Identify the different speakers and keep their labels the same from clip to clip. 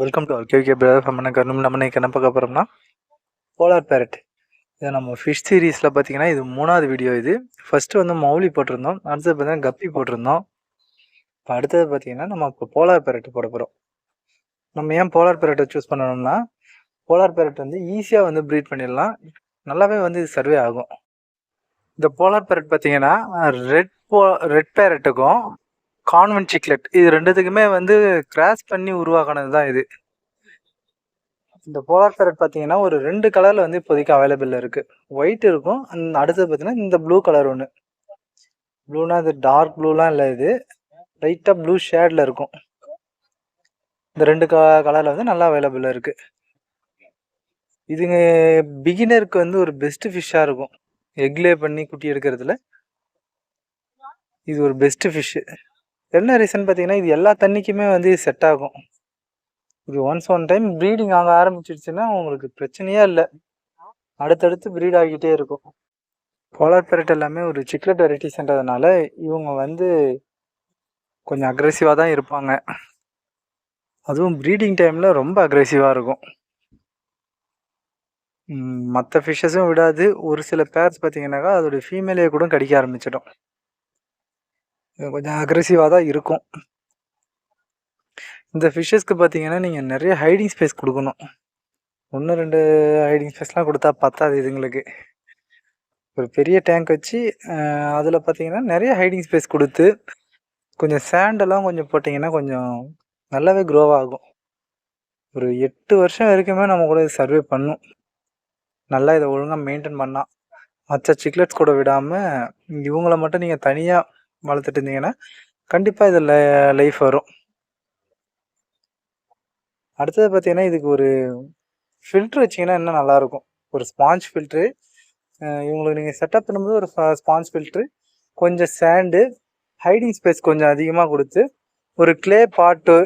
Speaker 1: Welcome to okay brother நம்ம கருணும் நம்ம இன்னைக்கு என்ன பார்க்க போகிறோம்னா போலார் பேரட் இது நம்ம ஃபிஷ் சீரீஸில் பார்த்தீங்கன்னா இது மூணாவது வீடியோ இது. ஃபஸ்ட்டு வந்து மௌலி போட்டிருந்தோம். அடுத்தது பார்த்தீங்கன்னா கப்பி போட்டிருந்தோம். இப்போ அடுத்தது பார்த்தீங்கன்னா நம்ம இப்போ போலார் பேரட் போட போகிறோம் நம்ம ஏன் போலார் பேரட்டை சூஸ் பண்ணணும்னா போலார் பேரட் வந்து ஈஸியாக வந்து ப்ரீட் பண்ணிடலாம். நல்லாவே வந்து இது சர்வே ஆகும். இந்த போலார் பேரட் பார்த்தீங்கன்னா ரெட் போ ரெட் பேரட்டுக்கும் கான்வென்ட் சிக்லெட் இது ரெண்டுத்துக்குமே வந்து கிராஸ் பண்ணி உருவாக்கினது தான் இது. இந்த போலார் பேரட் பார்த்தீங்கன்னா ஒரு ரெண்டு கலரில் வந்து இப்போதைக்கு அவைலபிள் இருக்குது ஒயிட் இருக்கும். அந்த அடுத்தது பார்த்தீங்கன்னா இந்த ப்ளூ கலர் ஒன்று ப்ளூனா இது டார்க் ப்ளூலாம் இல்லை இது. லைட்டாக ப்ளூ ஷேடில் இருக்கும். இந்த ரெண்டு க கலரில் வந்து நல்லா அவைலபிளாக இருக்குது இதுங்க பிகினருக்கு வந்து ஒரு பெஸ்ட்டு ஃபிஷ்ஷாக இருக்கும். எக்லே பண்ணி குட்டி எடுக்கிறதுல. இது ஒரு பெஸ்ட்டு ஃபிஷ்ஷு என்ன ரீசன் பார்த்தீங்கன்னா இது எல்லா தண்ணிக்குமே வந்து செட் ஆகும். இது ஒன்ஸ் ஒன் டைம் ப்ரீடிங் ஆக ஆரம்பிச்சிடுச்சுன்னா உங்களுக்கு பிரச்சனையே இல்லை. அடுத்தடுத்து ப்ரீட் ஆகிட்டே இருக்கும். போலார் பெரட் எல்லாமே ஒரு சிக்லெட் வெரைட்டிஸ்ன்றதுனால இவங்க வந்து கொஞ்சம் அக்ரெசிவாக தான் இருப்பாங்க. அதுவும் ப்ரீடிங் டைமில் ரொம்ப அக்ரெசிவாக இருக்கும். மற்ற ஃபிஷ்ஷஸும் விடாது. ஒரு சில பேர்ஸ் பார்த்தீங்கன்னாக்கா அதோடய ஃபீமேலையே கூட கடிக்க ஆரம்பிச்சிடும். கொஞ்சம் அக்ரெசிவாக தான் இருக்கும். இந்த ஃபிஷ்ஷஸ்க்கு பார்த்தீங்கன்னா நீங்கள் நிறைய ஹைடிங் ஸ்பேஸ் கொடுக்கணும். ஒன்று ரெண்டு ஹைடிங் ஸ்பேஸ்லாம் கொடுத்தா பத்தாது இதுங்களுக்கு. ஒரு பெரிய டேங்க் வச்சு அதில் பார்த்தீங்கன்னா நிறைய ஹைடிங் ஸ்பேஸ் கொடுத்து கொஞ்சம் சேண்டெல்லாம் கொஞ்சம் போட்டிங்கன்னா கொஞ்சம் நல்லாவே க்ரோ ஆகும். ஒரு எட்டு வருஷம் வரைக்குமே நம்ம கூட சர்வே பண்ணும். நல்லா இதை ஒழுங்காக மெயின்டைன் பண்ணால் மற்ற சிக்லெட்ஸ் கூட விடாமல் இவங்கள மட்டும் நீங்கள் தனியாக வளர்த்துட்டு இருந்தீங்கன்னா கண்டிப்பாக இதில் லைஃப் வரும். அடுத்தது பார்த்தீங்கன்னா இதுக்கு ஒரு ஃபில்ட்ரு வச்சிங்கன்னா இன்னும் நல்லாயிருக்கும். ஒரு ஸ்பாஞ்ச் ஃபில்ட்ரு இவங்களுக்கு நீங்கள் செட்டப் பண்ணும்போது ஒரு ஸ்பாஞ்ச் ஃபில்ட்ரு கொஞ்சம் சேண்டு ஹைடிங் ஸ்பேஸ் கொஞ்சம் அதிகமாக கொடுத்து ஒரு கிளே பாட்டு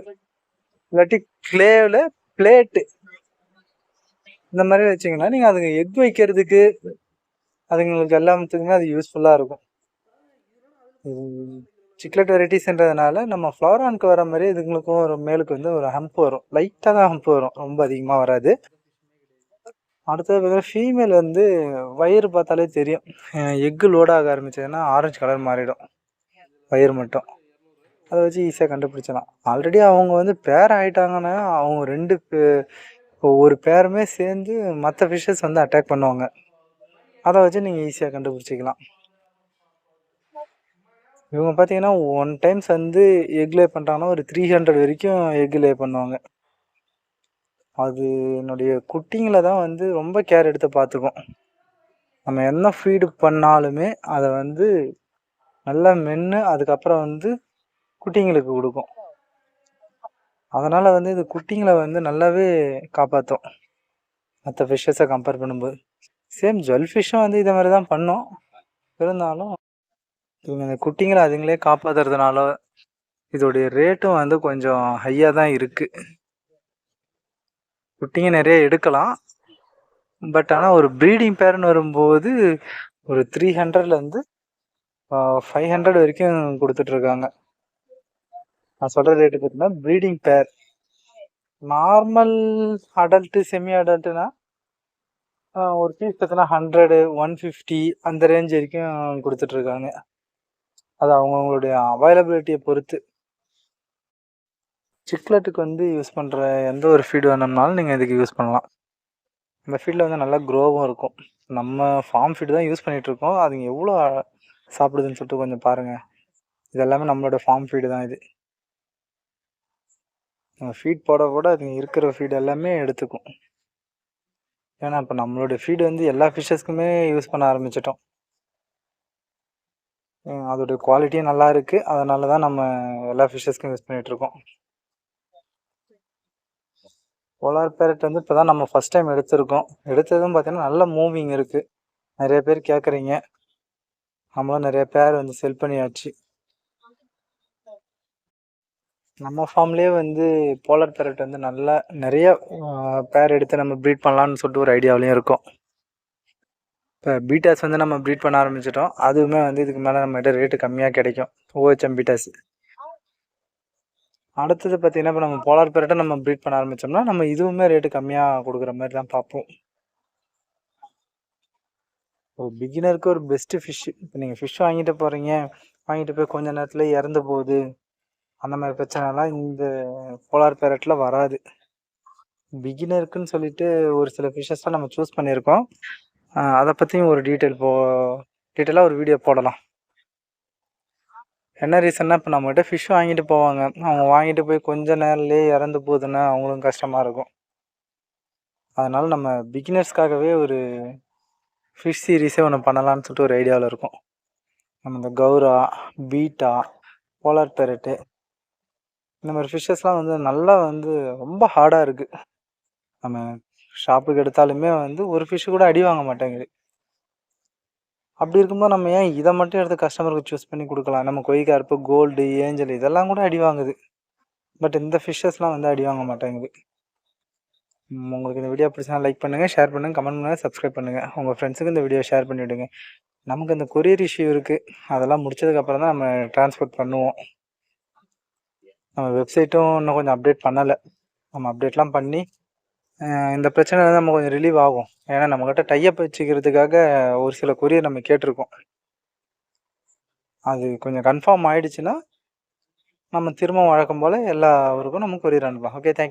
Speaker 1: இல்லாட்டி கிளேவில் பிளேட்டு இந்த மாதிரி வச்சிங்கன்னா நீங்கள் அதுங்க எக் வைக்கிறதுக்கு அதுங்களுக்கு எல்லாத்துக்குமே அது யூஸ்ஃபுல்லாக இருக்கும். சிக்லெட் வெரைட்டிஸ்ன்றதுனால நம்ம ஃப்ளோரான்க்கு வர மாதிரி இதுங்களுக்கும் ஒரு மேலுக்கு வந்து ஒரு ஹம்ப் வரும். லைட்டாக தான் ஹம்ப் வரும். ரொம்ப அதிகமாக வராது. அடுத்தது பார்த்தீங்கன்னா ஃபீமேல் வந்து வயிறு பார்த்தாலே தெரியும். எக்கு லோடாக ஆரம்பிச்சதுன்னா ஆரஞ்சு கலர் மாறிடும். வயிறு மட்டும். அதை வச்சு ஈஸியாக கண்டுபிடிச்சலாம் ஆல்ரெடி அவங்க வந்து பேர் ஆகிட்டாங்கன்னா அவங்க ரெண்டு ஒரு பேருமே சேர்ந்து மற்ற ஃபிஷ்ஷஸ் வந்து அட்டாக் பண்ணுவாங்க. அதை வச்சு நீங்கள் ஈஸியாக கண்டுபிடிச்சிக்கலாம். இவங்க பார்த்தீங்கன்னா ஒன் டைம்ஸ் வந்து எக் லே பண்ணுறாங்கன்னா ஒரு த்ரீ ஹண்ட்ரட் வரைக்கும் எக் லே பண்ணுவாங்க. அது என்னுடைய குட்டிங்களை தான் வந்து ரொம்ப கேர் எடுத்து பார்த்துக்கும் நம்ம என்ன ஃபீடு பண்ணாலுமே அதை வந்து நல்லா மென்று அதுக்கப்புறம் வந்து குட்டிங்களுக்கு கொடுக்கும். அதனால் வந்து இது குட்டிங்களை வந்து நல்லாவே காப்பாற்றும் மற்ற ஃபிஷ்ஷஸை கம்பேர் பண்ணும்போது. சேம் ஜுவல் ஃபிஷ்ஷும் வந்து இதை மாதிரி தான் பண்ணோம். இருந்தாலும் இவங்க இந்த குட்டிங்களை அதுங்களே காப்பாற்றுறதுனால இதோடைய ரேட்டும் வந்து கொஞ்சம் ஹையாக தான் இருக்குது குட்டிங்க நிறைய எடுக்கலாம். பட் ஆனால் ஒரு ப்ரீடிங் பேர்னு வரும்போது ஒரு த்ரீ ஹண்ட்ரட்லேருந்து ஃபைவ் ஹண்ட்ரட் வரைக்கும் கொடுத்துட்ருக்காங்க நான் சொல்கிற ரேட்டு பார்த்தீங்கன்னா ப்ரீடிங் பேர் நார்மல் அடல்ட்டு செமி அடல்ட்டுனா ஒரு பீஸ் பார்த்தீங்கன்னா ஹண்ட்ரடு ஒன் ஃபிஃப்டி அந்த ரேஞ்ச் வரைக்கும் கொடுத்துட்ருக்காங்க அது அவங்கவுங்களுடைய அவைலபிலிட்டியை பொறுத்து. சிக்லெட்டுக்கு வந்து யூஸ் பண்ணுற எந்த ஒரு ஃபீடு வேணும்னாலும் நீங்கள் இதுக்கு யூஸ் பண்ணலாம். இந்த ஃபீல்டில் வந்து நல்லா க்ரோவும் இருக்கும். நம்ம ஃபார்ம் ஃபீடு தான் யூஸ் பண்ணிகிட்ருக்கோம் அதுங்க எவ்வளோ சாப்பிடுதுன்னு சொல்லிட்டு கொஞ்சம் பாருங்கள் இது எல்லாமே நம்மளோட ஃபார்ம் ஃபீடு தான் இது. நம்ம ஃபீட் போட கூட அதுங்க இருக்கிற ஃபீடு எல்லாமே எடுத்துக்கும். ஏன்னா இப்போ நம்மளோட ஃபீடு வந்து எல்லா ஃபிஷ்ஷஸ்க்குமே யூஸ் பண்ண ஆரம்பிச்சிட்டோம். அதோட குவாலிட்டியும் நல்லா இருக்குது அதனால தான் நம்ம எல்லா ஃபிஷ்ஷஸ்க்கும் யூஸ் பண்ணிகிட்ருக்கோம் போலார் பேரட் வந்து இப்போ தான் நம்ம ஃபஸ்ட் டைம் எடுத்திருக்கோம். எடுத்ததும் பார்த்தீங்கன்னா நல்ல மூவிங் இருக்குது நிறைய பேர் கேட்குறீங்க நம்மளும் நிறைய பேர் வந்து செல் பண்ணியாச்சு. நம்ம ஃபார்ம்லேயே வந்து போலார் பேரட் வந்து நல்லா நிறைய பேர் எடுத்து நம்ம ப்ரீட் பண்ணலான்னு சொல்லிட்டு ஒரு ஐடியாவிலையும் இருக்கும். இப்போ பீட்டாஸ் வந்து நம்ம ப்ரீட் பண்ண ஆரம்பிச்சிட்டோம். அதுவுமே வந்து இதுக்கு மேலே நம்மகிட்ட ரேட்டு கம்மியாக கிடைக்கும். ஓஹெச்எம் பீட்டாஸ் அடுத்தது பார்த்தீங்கன்னா இப்போ நம்ம போலார் பேரட்டை நம்ம ப்ரீட் பண்ண ஆரம்பித்தோம்னா நம்ம இதுவுமே ரேட்டு கம்மியாக கொடுக்குற மாதிரி தான் பார்ப்போம். ஓ பிகினருக்கு ஒரு பெஸ்ட்டு ஃபிஷ்ஷு இப்போ நீங்கள் ஃபிஷ் வாங்கிட்டு போகிறீங்க வாங்கிட்டு போய் கொஞ்ச நேரத்தில் இறந்து போகுது. அந்த மாதிரி பிரச்சனைலாம் இந்த போலார் பேரட்டில் வராது. பிகினருக்குன்னு சொல்லிட்டு ஒரு சில ஃபிஷ்ஷஸ்லாம் நம்ம சூஸ் பண்ணியிருக்கோம். அதை பற்றியும் ஒரு டீட்டெயில் போ டீட்டெயிலாக ஒரு வீடியோ போடலாம். என்ன ரீசன்னா இப்போ நம்மகிட்ட ஃபிஷ் வாங்கிட்டு போவாங்க. அவங்க வாங்கிட்டு போய் கொஞ்ச நேரம்லேயே இறந்து போகுதுன்னா அவங்களும் கஷ்டமாக இருக்கும். அதனால் நம்ம பிகினர்ஸ்க்காகவே ஒரு ஃபிஷ் சீரீஸே ஒன்று பண்ணலான்னு சொல்லிட்டு ஒரு ஐடியாவில் இருக்கும். நம்ம இந்த கௌரா பீட்டா போலார் பெரட்டு இந்த மாதிரி ஃபிஷ்ஷஸ்லாம் வந்து நல்லா வந்து ரொம்ப ஹார்டாக இருக்குது நம்ம ஷாப்புக்கு எடுத்தாலுமே வந்து ஒரு ஃபிஷ்ஷு கூட அடி வாங்க மாட்டேங்குது. அப்படி இருக்கும்போது நம்ம ஏன் இதை மட்டும் எடுத்து கஸ்டமருக்கு சூஸ் பண்ணி கொடுக்கலாம்? நம்ம கொய்கார்ப்பு கோல்டு ஏஞ்சல் இதெல்லாம் கூட அடி வாங்குது. பட் இந்த ஃபிஷ்ஷஸ்லாம் வந்து அடி வாங்க மாட்டேங்குது. உங்களுக்கு இந்த வீடியோ பிடிச்சா லைக் பண்ணுங்கள் ஷேர் பண்ணுங்கள் கமெண்ட் பண்ணுங்கள் சப்ஸ்கிரைப் பண்ணுங்கள் உங்கள் ஃப்ரெண்ட்ஸுக்கு இந்த வீடியோ ஷேர் பண்ணிவிடுங்க நமக்கு இந்த கொரியர் இஷ்யூ இருக்குது அதெல்லாம் முடிச்சதுக்கப்புறம் தான் நம்ம ட்ரான்ஸ்போர்ட் பண்ணுவோம். நம்ம வெப்சைட்டும் இன்னும் கொஞ்சம் அப்டேட் பண்ணலை. நம்ம அப்டேட்லாம் பண்ணி இந்த பிரச்சனை வந்து நம்ம கொஞ்சம் ரிலீவ் ஆகும். ஏன்னா நம்மக்கிட்ட டையப் வச்சுக்கிறதுக்காக ஒரு சில கொரியர் நம்ம கேட்டிருக்கோம். அது கொஞ்சம் கன்ஃபார்ம் ஆயிடுச்சுன்னா நம்ம திரும்ப வழக்கம் போல் எல்லா ஊருக்கும் நம்ம கொரியர் அனுப்பலாம். Okay thank you